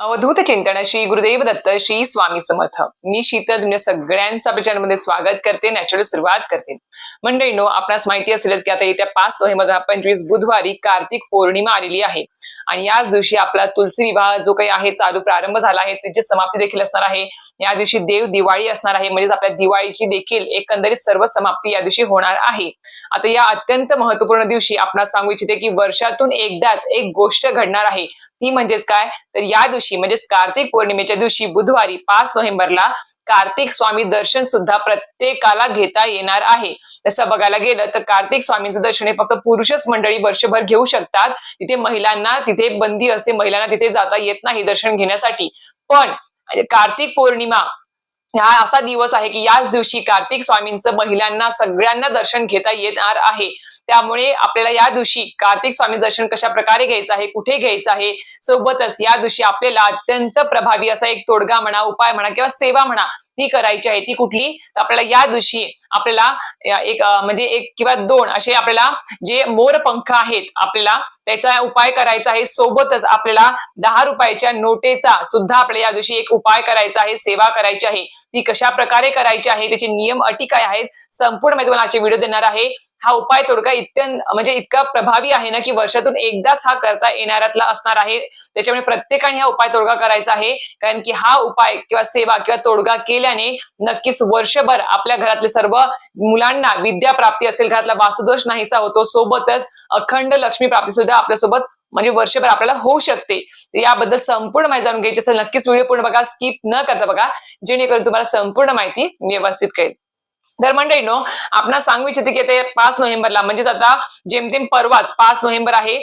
अवधूत चिंतन श्री गुरुदेव दत्त श्री स्वामी समर्थ. मी शीतल तुमच्या सगळ्यांचं आपल्या चॅनलमध्ये स्वागत करते नॅचरल सुरुवात करते. मंडळीनो आपणास माहिती असेलच की आता येत्या पाच नोव्हेंबर दोन हजार पंचवीस बुधवारी कार्तिक पौर्णिमा आलेली आहे. आणि याच दिवशी आपला तुलसी विवाह जो काही आहे चालू प्रारंभ झाला आहे त्याची समाप्ती देखील असणार आहे. या दिवशी देव दिवाळी असणार आहे म्हणजेच आपल्या दिवाळीची देखील एकंदरीत सर्व समाप्ती या दिवशी होणार आहे. आता या अत्यंत महत्त्वपूर्ण दिवशी आपण सांगू इच्छिते की वर्षातून एकदाच एक गोष्ट घडणार आहे. ती म्हणजेच काय? तर या दिवशी म्हणजेच कार्तिक पौर्णिमेच्या दिवशी बुधवारी पाच नोव्हेंबरला कार्तिक स्वामी दर्शन सुद्धा प्रत्येकाला घेता येणार आहे. तसं बघायला गेलं तर कार्तिक स्वामींचं दर्शन हे फक्त पुरुषच मंडळी वर्षभर घेऊ शकतात. तिथे महिलांना तिथे बंदी असते महिलांना तिथे जाता येत नाही दर्शन घेण्यासाठी. पण कार्तिक पौर्णिमा हा असा दिवस आहे की याच दिवशी कार्तिक स्वामींचं महिलांना सगळ्यांना दर्शन घेता येणार आहे. त्यामुळे आपल्याला या दिवशी कार्तिक स्वामी दर्शन कशा प्रकारे घ्यायचं आहे कुठे घ्यायचं आहे सोबतच या दिवशी आपल्याला अत्यंत प्रभावी असा एक तोडगा म्हणा उपाय म्हणा किंवा सेवा म्हणा ती करायची आहे ती कुठली? तर आपल्याला या दिवशी आपल्याला एक म्हणजे एक किंवा दोन असे आपल्याला जे मोर पंख आहेत आपल्याला त्याचा उपाय करायचा आहे सोबतच आपल्याला दहा रुपयाच्या नोटेचा सुद्धा आपल्याला या दिवशी एक उपाय करायचा आहे सेवा करायची आहे ती कशा प्रकारे करायची आहे त्याचे नियम अटी काय आहेत संपूर्ण मी तुम्हाला आजचे व्हिडिओ देणार आहे. हा उपाय तोडगा इत्यंत म्हणजे इतका प्रभावी आहे ना की वर्षातून एकदाच हा करता येणाऱ्यातला असणार आहे. त्याच्यामुळे प्रत्येकाने हा उपाय तोडगा करायचा आहे. कारण की हा उपाय किंवा सेवा किंवा तोडगा केल्याने नक्कीच वर्षभर आपल्या घरातले सर्व मुलांना विद्या प्राप्ती असेल घरातला वासुदोष नाहीसा होतो. सोबतच अखंड लक्ष्मी प्राप्ती सुद्धा आपल्यासोबत म्हणजे वर्षभर आपल्याला होऊ शकते. याबद्दल संपूर्ण माहिती जाणून घ्यायची असेल नक्कीच व्हिडिओ पूर्ण बघा स्किप न करता बघा. जेणेकरून तुम्हाला संपूर्ण माहिती व्यवस्थित कळेल. तर मंडळीनो आपण सांगू इच्छिते की ते पाच नोव्हेंबरला म्हणजेच आता जेमतेम परवाच पाच नोव्हेंबर आहे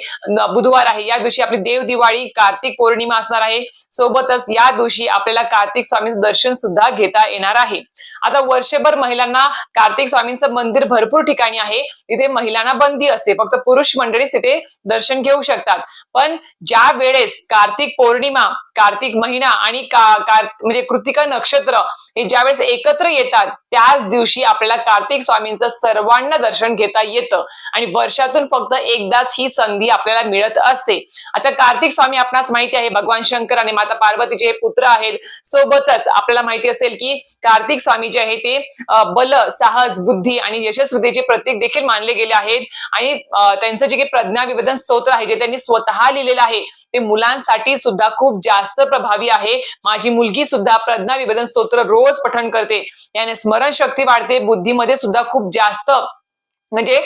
बुधवार आहे या दिवशी आपली देव दिवाळी कार्तिक पौर्णिमा असणार आहे. सोबतच या दिवशी आपल्याला कार्तिक स्वामींचं दर्शन सुद्धा घेता येणार आहे. आता वर्षभर महिलांना कार्तिक स्वामींचं मंदिर भरपूर ठिकाणी आहे. तिथे महिलांना बंदी असते. फक्त पुरुष मंडळीच तिथे दर्शन घेऊ शकतात. पण ज्या वेळेस कार्तिक पौर्णिमा कार्तिक महिना आणि का- का म्हणजे कृतिका नक्षत्र हे ज्यावेळेस एकत्र येतात त्याच दिवशी आपल्याला कार्तिक स्वामींचं सर्वांना दर्शन घेता येतं. आणि वर्षातून फक्त एकदाच ही संधी आपल्याला मिळत असते. आता कार्तिक स्वामी आपणास माहिती आहे भगवान शंकर आणि माता पार्वतीचे हे पुत्र आहेत. सोबतच आपल्याला माहिती असेल की कार्तिक स्वामी जे आहे ते बल साहस बुद्धी आणि यशस्वीतेचे प्रतीक देखील मानले गेले आहेत. आणि त्यांचं जे काही प्रज्ञा विवेदन स्तोत्र आहे जे त्यांनी स्वतः लिहिलेलं आहे ते मुलांसाठी सुद्धा खूप जास्त प्रभावी आहे. माझी मुलगी सुद्धा प्रज्ञा विवेदन स्तोत्र रोज पठण करते. याने स्मरणशक्ती वाढते बुद्धीमध्ये सुद्धा खूप जास्त म्हणजे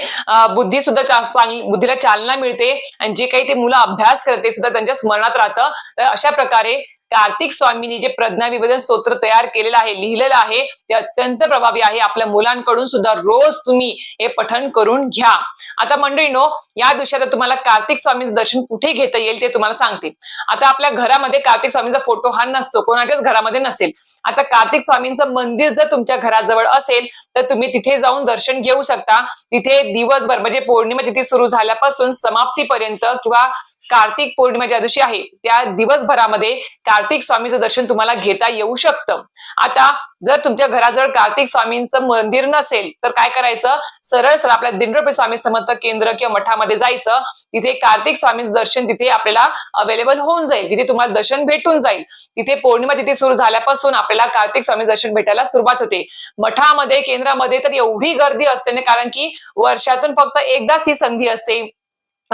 बुद्धी सुद्धा चांगली बुद्धीला चालना मिळते. आणि जे काही ते मुलं अभ्यास करते सुद्धा त्यांच्या स्मरणात राहतं. तर अशा प्रकारे कार्तिक स्वामींनी जे प्रज्ञा विवेदन स्तोत्र तयार केलेलं आहे लिहिलेलं आहे ते अत्यंत प्रभावी आहे. आपल्या मुलांकडून सुद्धा रोज तुम्ही हे पठण करून घ्या. आता मंडळीनो या दिवशी आता तुम्हाला कार्तिक स्वामींचं दर्शन कुठे घेता येईल ते तुम्हाला सांगते. आता आपल्या घरामध्ये कार्तिक स्वामींचा फोटो हा नसतो कोणाच्याच घरामध्ये नसेल. आता कार्तिक स्वामींचं मंदिर जर तुमच्या घराजवळ असेल तर तुम्ही तिथे जाऊन दर्शन घेऊ शकता. तिथे दिवसभर म्हणजे पौर्णिमा तिथे सुरू झाल्यापासून समाप्तीपर्यंत किंवा कार्तिक पौर्णिमा ज्या दिवशी आहे. त्या दिवसभरामध्ये कार्तिक स्वामीचं दर्शन तुम्हाला घेता येऊ शकतं. आता जर तुमच्या घराजवळ कार्तिक स्वामींचं मंदिर नसेल तर काय करायचं? सरळ सरळ आपल्या दिंडोपे स्वामी समर्थ केंद्र किंवा मठामध्ये जायचं. तिथे कार्तिक स्वामींचं दर्शन तिथे आपल्याला अवेलेबल होऊन जाईल. तिथे तुम्हाला दर्शन भेटून जाईल. तिथे पौर्णिमा तिथे सुरू झाल्यापासून आपल्याला कार्तिक स्वामी दर्शन भेटायला सुरुवात होते. मठामध्ये केंद्रामध्ये तर एवढी गर्दी असते ना कारण की वर्षातून फक्त एकदाच ही संधी असते.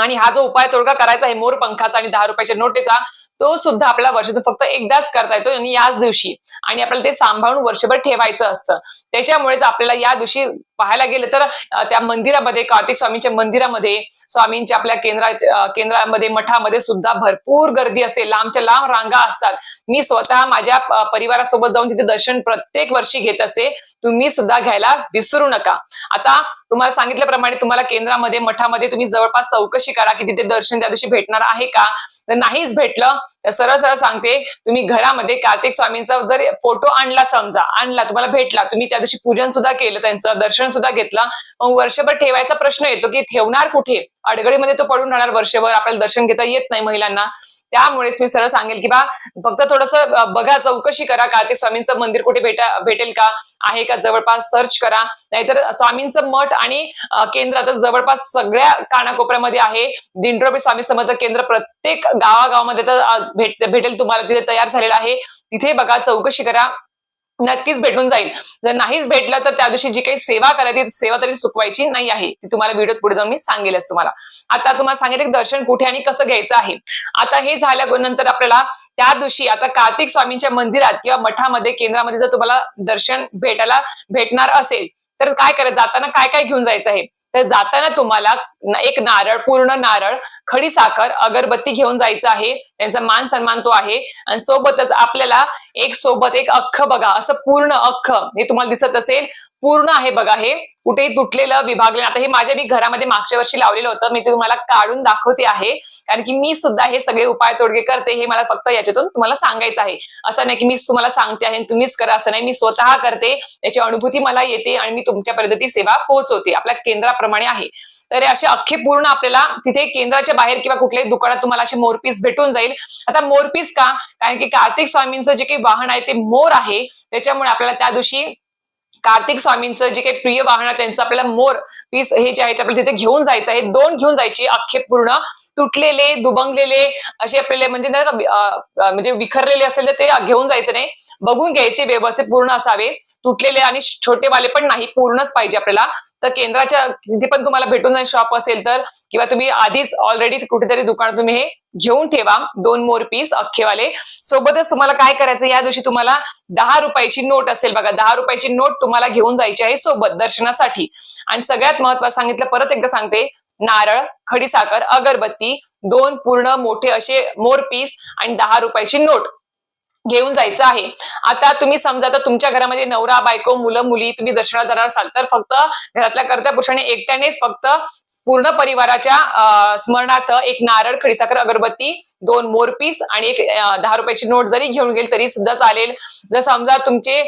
आणि हा जो उपाय तोडगा करायचा आहे मोर पंखाचा आणि दहा रुपयाच्या नोटेचा तो सुद्धा आपल्याला वर्षातून फक्त एकदाच करता येतो आणि याच दिवशी. आणि आपल्याला ते सांभाळून वर्षभर ठेवायचं असतं. त्याच्यामुळेच आपल्याला या दिवशी पाहायला गेलं तर त्या मंदिरामध्ये कार्तिक स्वामींच्या मंदिरामध्ये स्वामींच्या आपल्या केंद्रा केंद्रामध्ये मठामध्ये सुद्धा भरपूर गर्दी असते. लांबच्या लांब रांगा असतात. मी स्वतः माझ्या परिवारासोबत जाऊन तिथे दर्शन प्रत्येक वर्षी घेत असते तुम्ही सुद्धा घ्यायला विसरू नका. आता तुम्हाला सांगितल्याप्रमाणे तुम्हाला केंद्रामध्ये मठामध्ये तुम्ही जवळपास चौकशी करा की तिथे दर्शन त्या दिवशी भेटणार आहे का? तर नाहीच भेटलं तर सरळ सरळ सांगते तुम्ही घरामध्ये कार्तिक स्वामींचा जर फोटो आणला समजा आणला तुम्हाला भेटला तुम्ही त्या दिवशी पूजन सुद्धा केलं त्यांचं दर्शन सुद्धा घेतलं मग वर्षभर ठेवायचा प्रश्न येतो की ठेवणार कुठे? अडगडीमध्ये तो पडून राहणार वर्षभर आपल्याला दर्शन घेता येत नाही महिलांना. त्यामुळेच मी सरळ सांगेल की बा फक्त थोडस बघा चौकशी करा कार्तिक स्वामींचं मंदिर कुठे भेटा भेटेल का? आहे का? जवळपास सर्च करा. नाहीतर स्वामींचं मठ आणि केंद्र आता जवळपास सगळ्या कानाकोपऱ्यामध्ये आहे. दिंडोबी स्वामी समर्थ केंद्र प्रत्येक गावागावामध्ये तर भेट भेटेल तुम्हाला तिथे तयार झालेलं आहे. तिथे बघा चौकशी करा. नक्कीच भेटून जाईल. जर नाहीच भेटलं तर त्या दिवशी जी काही सेवा करायची सेवा तरी चुकवायची नाही आहे. ती तुम्हाला व्हिडिओत पुढे जाऊन मी सांगेलच तुम्हाला. आता तुम्हाला सांगितलं की दर्शन कुठे आणि कसं घ्यायचं आहे. आता हे झाल्यानंतर आपल्याला त्या दिवशी आता कार्तिक स्वामींच्या मंदिरात किंवा मठामध्ये केंद्रामध्ये जर तुम्हाला दर्शन भेटायला भेटणार असेल तर काय करायचं? जाताना काय काय घेऊन जायचं आहे? तर जाताना तुम्हाला एक नारळ पूर्ण नारळ खडी साखर अगरबत्ती घेऊन जायचं आहे. त्यांचा मान सन्मान तो आहे. आणि सोबतच आपल्याला एक सोबत एक अख्ख बघा. असं पूर्ण अख्ख हे तुम्हाला दिसत असेल. पूर्ण आहे बघा हे. कुठेही तुटलेलं विभागलेलं आता हे माझ्या मी घरामध्ये मागच्या वर्षी लावलेलं होतं. मी ते तुम्हाला काढून दाखवते आहे. कारण की मी सुद्धा हे सगळे उपाय तोडगे करते हे मला फक्त याच्यातून तुम्हाला सांगायचं आहे. असं नाही की मी तुम्हाला सांगते आहे तुम्हीच करा. असं नाही मी स्वतः करते. याची अनुभूती मला येते आणि मी तुमच्यापर्यंत ती सेवा पोहोचवते. आपल्या केंद्राप्रमाणे आहे. तर असे अख्खे पूर्ण आपल्याला तिथे केंद्राच्या बाहेर किंवा कुठल्याही दुकानात तुम्हाला असे मोरपीस भेटून जाईल. आता मोरपीस का? कारण की कार्तिक स्वामींचं जे काही वाहन आहे ते मोर आहे. त्याच्यामुळे आपल्याला त्या दिवशी कार्तिक स्वामींचं जे काही प्रिय वाहन आहे त्यांचं आपल्याला मोर पीस हे जे आहे ते आपल्याला तिथे घेऊन जायचं आहे. दोन घेऊन जायचे अख्खे पूर्ण. तुटलेले दुबंगलेले असे आपल्याला म्हणजे ना म्हणजे विखरलेले असेल तर ते घेऊन जायचं नाही. बघून घ्यायचे व्यवस्थित पूर्ण असावे. तुटलेले आणि छोटेवाले पण नाही पूर्णच पाहिजे आपल्याला. तर केंद्राच्या तिथे पण तुम्हाला भेटून जाईल शॉप असेल तर. किंवा तुम्ही आधीच ऑलरेडी कुठेतरी दुकान तुम्ही हे घेऊन ठेवा. दोन मोर पीस अख्खेवाले. सोबतच तुम्हाला काय करायचं या दिवशी तुम्हाला दहा रुपयाची नोट असेल बघा. दहा रुपयाची नोट तुम्हाला घेऊन जायची आहे सोबत दर्शनासाठी. आणि सगळ्यात महत्वाचं सांगितलं परत एकदा सांगते नारळ खडीसाखर अगरबत्ती दोन पूर्ण मोठे असे मोर पीस आणि दहा रुपयाची नोट घेऊन जायचं आहे. आता तुम्ही समजा तर तुमच्या घरामध्ये नवरा बायको मुलं मुली तुम्ही दर्शनाला जाणार असाल तर फक्त घरातल्या कर्त्या पुरुषाने एकट्यानेच फक्त पूर्ण परिवाराच्या स्मरणार्थ एक नारळ खडीसाखर अगरबत्ती दोन मोरपीस आणि एक दहा रुपयाची नोट जरी घेऊन गेली तरी सुद्धा चालेल. जर समजा तुमचे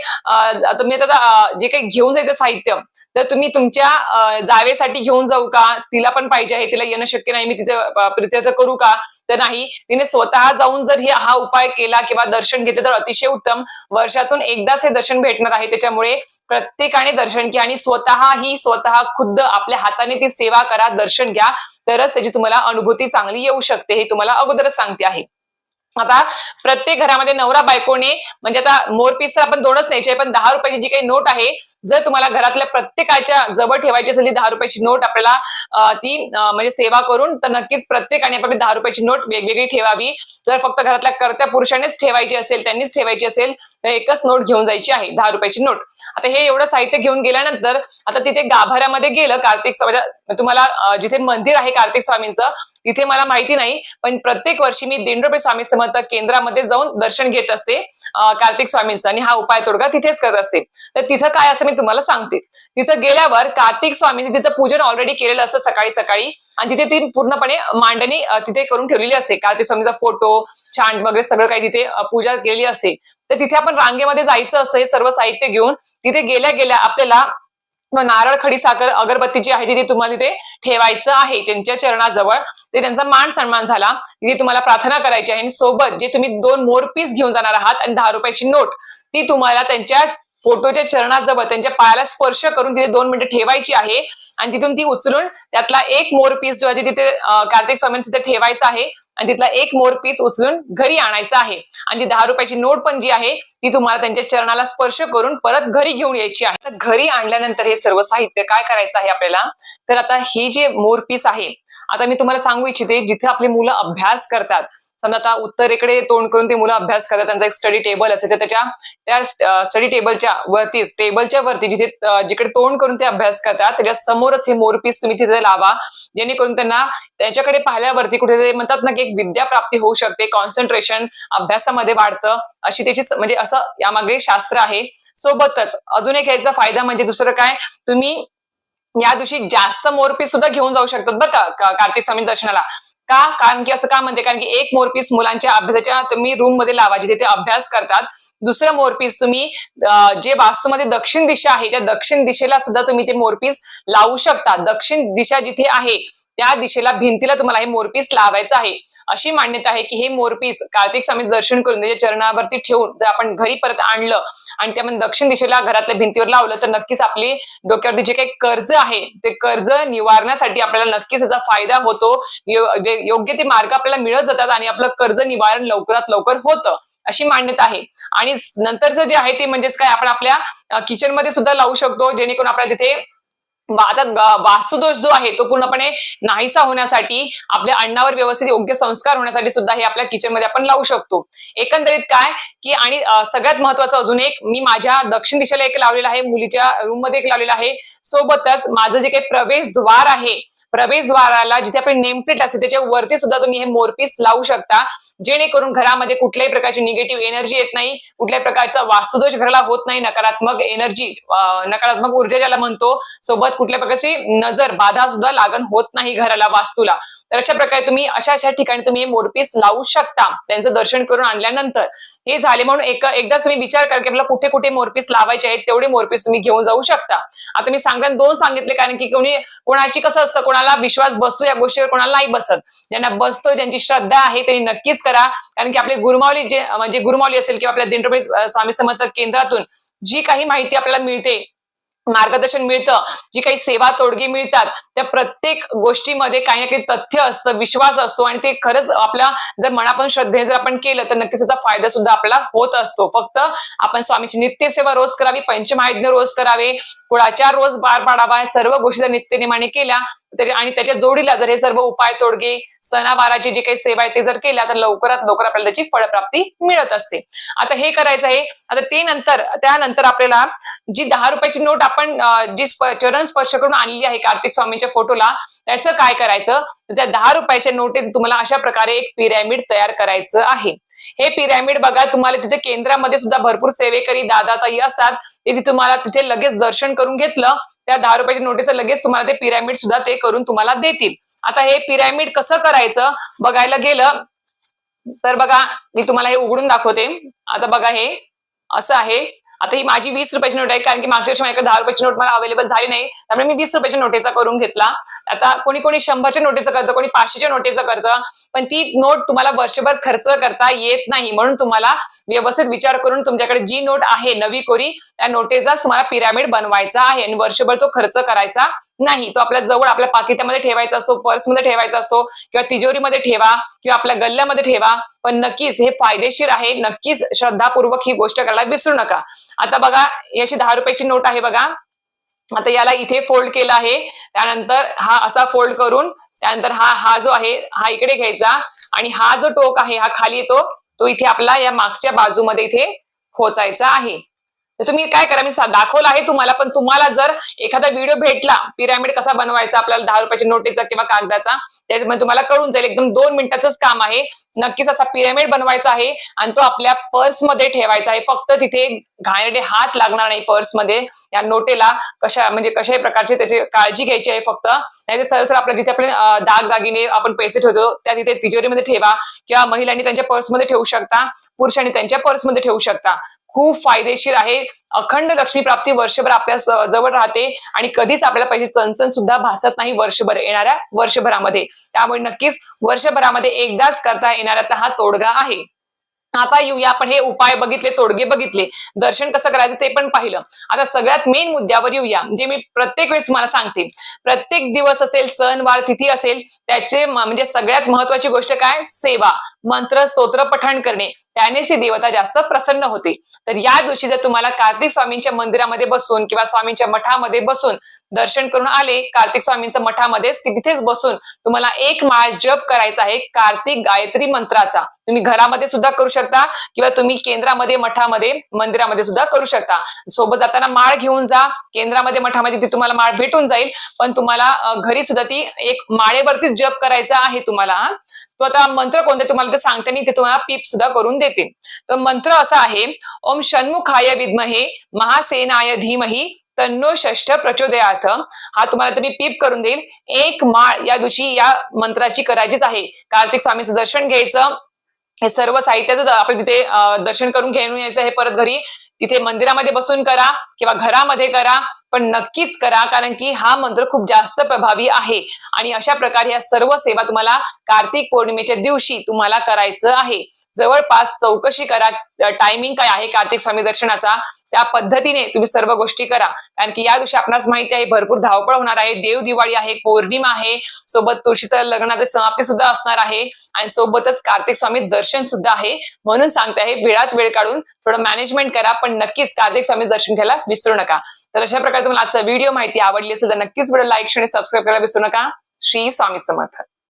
तुम्ही आता जे काही घेऊन जायचं साहित्य तर तुम्ही तुमच्या जावेसाठी घेऊन जाऊ का? तिला पण पाहिजे आहे तिला येणं शक्य नाही मी तिचं अं, प्रित्यर्थ करू का? तर नाही. तिने स्वतः जाऊन जर हे हा उपाय केला किंवा दर्शन घेतले तर अतिशय उत्तम. वर्षातून एकदाच हे दर्शन भेटणार आहे. त्याच्यामुळे प्रत्येकाने दर्शन घ्या आणि स्वतः ही स्वतः खुद्द आपल्या हाताने ती सेवा करा दर्शन घ्या. तरच त्याची तुम्हाला अनुभूती चांगली येऊ शकते हे तुम्हाला अगोदरच सांगते आहे. आता प्रत्येक घरामध्ये नवरा बायकोने म्हणजे आता मोरपीस आपण दोनच न्यायचे पण दहा रुपयाची जी काही नोट आहे जर तुम्हाला घरातल्या प्रत्येकाच्या जवळ ठेवायची असेल दहा रुपयाची नोट आपल्याला ती म्हणजे सेवा करून तर नक्कीच प्रत्येकाने आपली दहा रुपयाची नोट वेगवेगळी ठेवावी. जर फक्त घरातल्या कर्त्या पुरुषानेच ठेवायची असेल त्यांनीच ठेवायची असेल तर एकच नोट घेऊन जायची आहे दहा रुपयाची नोट. आता हे एवढं साहित्य घेऊन गेल्यानंतर आता तिथे गाभाऱ्यामध्ये गेलं कार्तिक स्वामी तुम्हाला जिथे मंदिर आहे कार्तिक स्वामींचं तिथे मला माहिती नाही पण प्रत्येक वर्षी मी दिंडोबे स्वामी समर्थ केंद्रामध्ये जाऊन दर्शन घेत असते कार्तिक स्वामींचं आणि हा उपाय तोडगा तिथेच करत असते. तर तिथं काय असं मी तुम्हाला सांगते. तिथं गेल्यावर कार्तिक स्वामींनी तिथं पूजन ऑलरेडी केलेलं असतं सकाळी सकाळी आणि तिथे ती पूर्णपणे मांडणी तिथे करून ठेवलेली असते. कार्तिक स्वामीचा फोटो छान वगैरे सगळं काही तिथे पूजा केली असते. तर तिथे आपण रांगेमध्ये जायचं असतं हे सर्व साहित्य घेऊन तिथे गेल्या गेल्या आपल्याला नारळ खडी साखर अगरबत्ती जी आहे ती तुम्हाला तिथे ठेवायचं आहे त्यांच्या चरणाजवळ. ते त्यांचा मान सन्मान झाला. तिथे तुम्हाला प्रार्थना करायची आहे. आणि सोबत जे तुम्ही दोन मोरपीस घेऊन जाणार आहात आणि दहा रुपयाची नोट ती तुम्हाला त्यांच्या फोटोच्या चरणाजवळ त्यांच्या पायाला स्पर्श करून तिथे दोन मिनिटं ठेवायची आहे. आणि तिथून ती उचलून त्यातला एक मोर पीस जो आहे तिथे कार्तिक स्वामी तिथे ठेवायचा आहे. आणि तिथला एक मोर पीस उचलून घरी आणायचा आहे. आणि दहा रुपयाची नोट पण जी आहे ती तुम्हाला त्यांच्या चरणाला स्पर्श करून परत घरी घेऊन यायची आहे. तर घरी आणल्यानंतर हे सर्व साहित्य काय करायचं आहे आपल्याला? तर आता हे जे मोर पीस आहे आता मी तुम्हाला सांगू इच्छिते जिथे आपली मुलं अभ्यास करतात समजा आता उत्तरेकडे तोंड करून ते मुलं अभ्यास करतात त्यांचा एक स्टडी टेबल असेल तर त्याच्या त्या स्टडी टेबलच्या वरतीच टेबलच्या वरती जिथे जिकडे तोंड करून ते अभ्यास करतात त्याच्या समोरच हे मोरपीस तुम्ही तिथे लावा. जेणेकरून त्यांना त्यांच्याकडे पाहिल्यावरती कुठेतरी म्हणतात ना की एक विद्या प्राप्ती होऊ शकते कॉन्सन्ट्रेशन अभ्यासामध्ये वाढतं अशी त्याची म्हणजे असं यामागे शास्त्र आहे. सोबतच अजून एक याचा फायदा म्हणजे दुसरं काय तुम्ही या दिवशी जास्त मोरपीस सुद्धा घेऊन जाऊ शकतात बरं का- कार्तिक स्वामी दर्शनाला. का? कारण की असं का म्हणते? कारण की एक मोरपीस मुलांच्या अभ्यासाच्या तुम्ही रूममध्ये लावा जिथे ते अभ्यास करतात. दुसरं मोरपीस तुम्ही जे वास्तूमध्ये दक्षिण दिशा आहे त्या दक्षिण दिशेला सुद्धा तुम्ही ते मोरपीस लावू शकता. दक्षिण दिशा जिथे आहे त्या दिशेला भिंतीला तुम्हाला हे मोरपीस लावायचं आहे. अशी मान्यता आहे की हे मोरपीस कार्तिक स्वामी दर्शन करून त्याच्या चरणावरती ठेवून जर आपण घरी परत आणलं आणि त्यामध्ये दक्षिण दिशेला घरातल्या भिंतीवर लावलं तर नक्कीच आपली डोक्यावरती जे काही कर्ज आहे ते कर्ज निवारण्यासाठी आपल्याला नक्कीच त्याचा फायदा होतो. योग्य ते मार्ग आपल्याला मिळत जातात आणि आपलं कर्ज निवारण लवकरात लवकर होतं अशी मान्यता आहे. आणि नंतरचं जे आहे ते म्हणजेच काय आपण आपल्या किचनमध्ये सुद्धा लावू शकतो जेणेकरून आपल्या तिथे आता वास्तुदोष जो आहे तो पूर्णपणे नाहीसा होण्यासाठी आपल्या अन्नावर व्यवस्थित योग्य संस्कार होण्यासाठी सुद्धा हे आपल्या किचनमध्ये आपण लावू शकतो. एकंदरीत काय? की आणि सगळ्यात महत्वाचं अजून एक मी माझ्या दक्षिण दिशेला एक लावलेला आहे मुलीच्या रूममध्ये एक लावलेला आहे. सोबतच माझं जे काही प्रवेशद्वार आहे प्रवेशद्वाराला जिथे आपली नेमप्लेट असते त्याच्या वरती सुद्धा तुम्ही हे मोरपीस लावू शकता. जेणेकरून घरामध्ये कुठल्याही प्रकारची निगेटिव्ह एनर्जी येत नाही कुठल्याही प्रकारचा वास्तुदोष घराला होत नाही नकारात्मक एनर्जी नकारात्मक ऊर्जा ज्याला म्हणतो सोबत कुठल्या प्रकारची नजर बाधा सुद्धा लागण होत नाही घराला वास्तूला. तर अशा प्रकारे तुम्ही अशा अशा ठिकाणी तुम्ही मोरपीस लावू शकता. त्यांचं दर्शन करून आणल्यानंतर हे झाले म्हणून एक एकदाच तुम्ही विचार करा की आपल्याला कुठे कुठे मोरपीस लावायचे आहेत तेवढे मोरपीस तुम्ही घेऊन जाऊ शकता. आता मी सांगताना दोन सांगितले कारण की कोणी कोणाची कसं असतं कोणाला विश्वास बसतो या गोष्टीवर कोणाला नाही बसत. ज्यांना बसतो ज्यांची श्रद्धा आहे त्यांनी नक्कीच करा. कारण की आपले गुरुमावली जे म्हणजे गुरुमावली असेल किंवा आपल्या दिंडोबळी स्वामी समर्थ केंद्रातून जी काही माहिती आपल्याला मिळते मार्गदर्शन मिळतं जी काही सेवा तोडगी मिळतात त्या प्रत्येक गोष्टीमध्ये काही ना काही तथ्य असतं विश्वास असतो आणि ते खरंच आपल्या जर मनापासून श्रद्धेने जर आपण केलं तर नक्कीच त्याचा फायदा सुद्धा आपल्याला होत असतो. फक्त आपण स्वामीची नित्यसेवा रोज करावी पंचमहायज्ञ रोज करावे कुळाचार रोज पार पाडावा या सर्व गोष्टी जर नित्यनेमाने केल्या तरी आणि त्याच्या जोडीला जर हे सर्व उपाय तोडगे सणावाराची जी काही सेवा आहे ते जर केल्या तर लवकरात लवकर आपल्याला त्याची फळप्राप्ती मिळत असते. आता हे करायचं आहे. आता ते नंतर त्यानंतर आपल्याला जी दहा रुपयाची नोट आपण जी चरण स्पर्श करून आणली आहे कार्तिक स्वामींच्या फोटोला त्याचं काय करायचं? त्या दहा रुपयाच्या नोटीस तुम्हाला अशा प्रकारे एक पिरॅमिड तयार करायचं आहे. हे पिरॅमिड बघा तुम्हाला तिथे केंद्रामध्ये सुद्धा भरपूर सेवेकरी दादा ताई असतात. तिथे तुम्हाला तिथे लगेच दर्शन करून घेतलं. त्या दहा रुपयाच्या नोटीचं लगेच तुम्हाला ते पिरॅमिड सुद्धा ते करून तुम्हाला देतील. आता हे पिरॅमिड कसं करायचं बघायला गेलं तर बघा मी तुम्हाला हे उघडून दाखवते. आता बघा हे असं आहे. आता ही माझी वीस रुपयाची नोट आहे कारण की मागच्या वर्षी माझ्याकडे दहा रुपयाची नोट मला अवेलेबल झाली नाही. त्यामुळे मी वीस रुपयाच्या नोटेचा करून घेतला. आता कोणी कोणी शंभरच्या नोटेचं करतं कोणी पाचशेच्या नोटेचं करतं पण ती नोट तुम्हाला वर्षभर खर्च करता येत नाही. म्हणून तुम्हाला व्यवस्थित विचार करून तुमच्याकडे जी नोट आहे नवी कोरी त्या नोटेचा तुम्हाला पिरॅमिड बनवायचा आहे. आणि वर्षभर तो खर्च करायचा नाही तो आपल्या जवळ आपल्या पाकिटामध्ये ठेवायचा असतो पर्समध्ये ठेवायचा असतो किंवा तिजोरीमध्ये ठेवा किंवा आपल्या गल्ल्यामध्ये ठेवा पण नक्कीच हे फायदेशीर आहे. नक्कीच श्रद्धापूर्वक ही गोष्ट करायला विसरू नका. आता बघा याची दहा रुपयाची नोट आहे बघा. आता याला इथे फोल्ड केला आहे. त्यानंतर हा असा फोल्ड करून त्यानंतर हा हा जो आहे हा इकडे घ्यायचा. आणि हा जो टोक आहे हा खाली येतो तो इथे आपला या मागच्या बाजूमध्ये इथे खोचायचा आहे. तर तुम्ही काय करा मी दाखवलं आहे तुम्हाला पण तुम्हाला जर एखादा व्हिडिओ भेटला पिरामिड कसा बनवायचा आपल्याला दहा रुपयाच्या नोटीचा किंवा कागदाचा त्याच्यामध्ये तुम्हाला कळून जाईल एकदम दोन मिनिटाचंच काम आहे. नक्कीच असा पिरामिड बनवायचा आहे आणि तो आपल्या पर्समध्ये ठेवायचा आहे. फक्त तिथे घाणेरडे हात लागणार नाही पर्समध्ये या नोटेला कशा म्हणजे कशाही प्रकारची त्याची काळजी घ्यायची आहे फक्त. नाही सरसर आपल्या जिथे आपले दागदागिने आपण पैसे ठेवतो त्या तिथे तिजोरीमध्ये ठेवा. किंवा महिलांनी त्यांच्या पर्समध्ये ठेवू शकता पुरुषांनी त्यांच्या पर्समध्ये ठेवू शकता. खूप फायदेशीर आहे. अखंड लक्ष्मी प्राप्ती वर्षभर आपल्या जवळ राहते आणि कधीच आपल्याला पैसे चणचण सुद्धा भासत नाही वर्षभर येणाऱ्या वर्षभरामध्ये. त्यामुळे नक्कीच वर्षभरामध्ये एकदाच करता येणारा हा तोडगा आहे. आता येऊया आपण हे उपाय बघितले तोडगे बघितले दर्शन कसं करायचं ते पण पाहिलं. आता सगळ्यात मेन मुद्द्यावर येऊया म्हणजे मी प्रत्येक वेळेस तुम्हाला सांगते. प्रत्येक दिवस असेल सणवार तिथी असेल त्याचे म्हणजे सगळ्यात महत्वाची गोष्ट काय? सेवा मंत्र स्तोत्र पठण करणे. त्यानेच ही देवता जास्त प्रसन्न होते. तर या दिवशी जर तुम्हाला कार्तिक स्वामींच्या मंदिरामध्ये बसून किंवा स्वामींच्या मठामध्ये बसून दर्शन करून आले. कार्तिक स्वामींचं मठामध्येच की तिथेच बसून तुम्हाला एक माळ जप करायचा आहे कार्तिक गायत्री मंत्राचा. तुम्ही घरामध्ये सुद्धा करू शकता किंवा तुम्ही केंद्रामध्ये मठामध्ये मंदिरामध्ये सुद्धा करू शकता. सोबत जाताना माळ घेऊन जा. केंद्रामध्ये मठामध्ये ती तुम्हाला माळ भेटून जाईल. पण तुम्हाला घरी सुद्धा ती एक माळेवरतीच जप करायचा आहे तुम्हाला तो आता मंत्र कोणते तुम्हाला ते सांगते नाही ते तुम्हाला पीप सुद्धा करून देते. तर मंत्र असा आहे ओम षण्मुखाय विद्महे महासेनाय धीमही तन्नो षष्ठ प्रचोदयार्थ हा तुम्हाला तुम्ही पीप करून देईल एक माळ या दिवशी या मंत्राची करायचीच आहे. कार्तिक स्वामीचं दर्शन घ्यायचं. हे सर्व साहित्याचं आपण तिथे दर्शन करून घेऊन यायचं हे परत घरी. तिथे मंदिरामध्ये बसून करा किंवा घरामध्ये करा. पण नक्कीच करा कारण की हा मंत्र खूप जास्त प्रभावी आहे. आणि अशा प्रकारे या सर्व सेवा तुम्हाला कार्तिक पौर्णिमेच्या दिवशी तुम्हाला करायचं आहे. जवळपास चौकशी करा. टायमिंग काय आहे कार्तिक स्वामी दर्शनाचा? त्या पद्धतीने तुम्ही सर्व गोष्टी करा. कारण की या दिवशी आपणास माहिती आहे भरपूर धावपळ होणार आहे. देव दिवाळी आहे पौर्णिमा आहे. सोबत तुळशीचं लग्नाची समाप्ती सुद्धा असणार आहे. आणि सोबतच कार्तिक स्वामी दर्शन सुद्धा आहे. म्हणून सांगते आहे वेळात वेळ काढून थोडं मॅनेजमेंट करा. पण नक्कीच कार्तिक स्वामी दर्शन घ्यायला विसरू नका. तर अशा प्रकारे तुम्हाला आजचा व्हिडिओ माहिती आवडली असेल तर नक्कीच व्हिडिओ लाईक आणि सबस्क्राईब करायला विसरू नका. श्री स्वामी समर्थ.